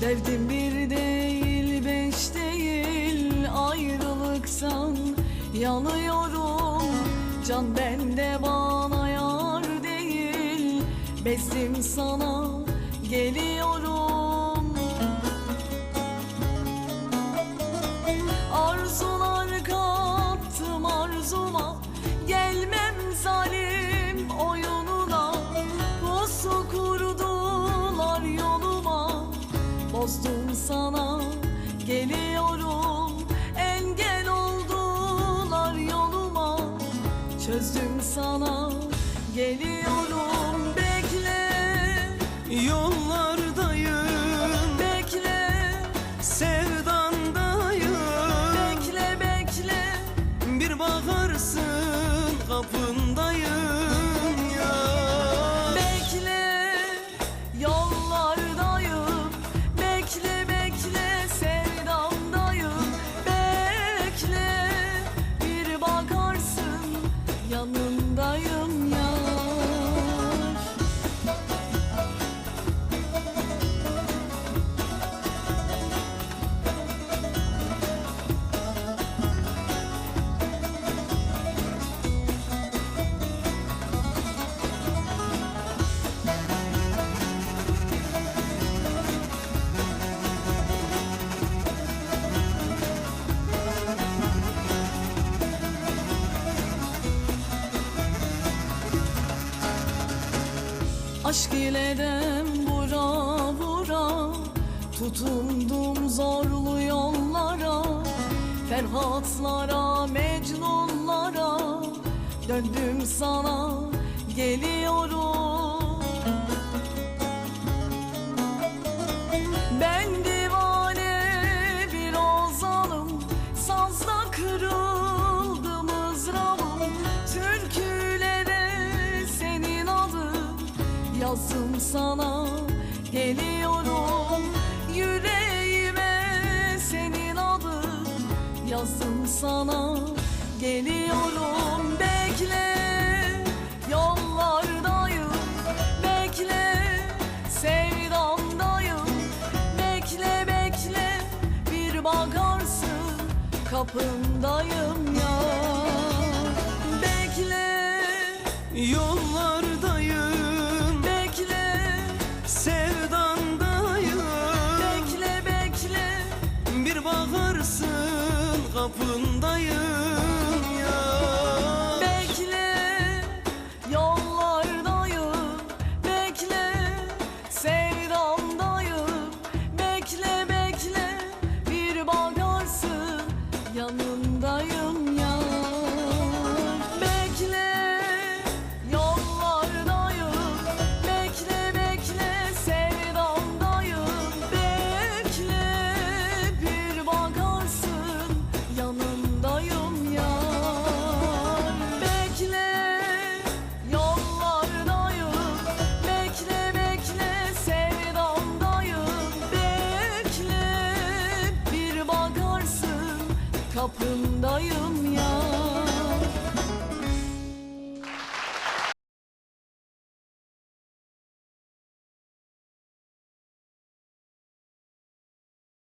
Derdim bir değil beş değil ayrılıksan yanıyorum. Can bende bana yar değil bezdim sana geliyorum. Arzular kattım arzuma Bozdum sana. Geliyorum Engel oldular yoluma. Çözdüm sana. Geliyorum Bekle, Yollardayım, Aşk ile dem vura vura Tutundum zorlu yollara Ferhatlara, Mecnunlara. Döndüm sana geliyorum sana geliyorum. Yüreğime senin adın Yazdım sana geliyorum. Bekle yollardayım. Bekle sevdamdayım Bekle bekle bir bakarsın Kapındayım kapındayım kapındayım ya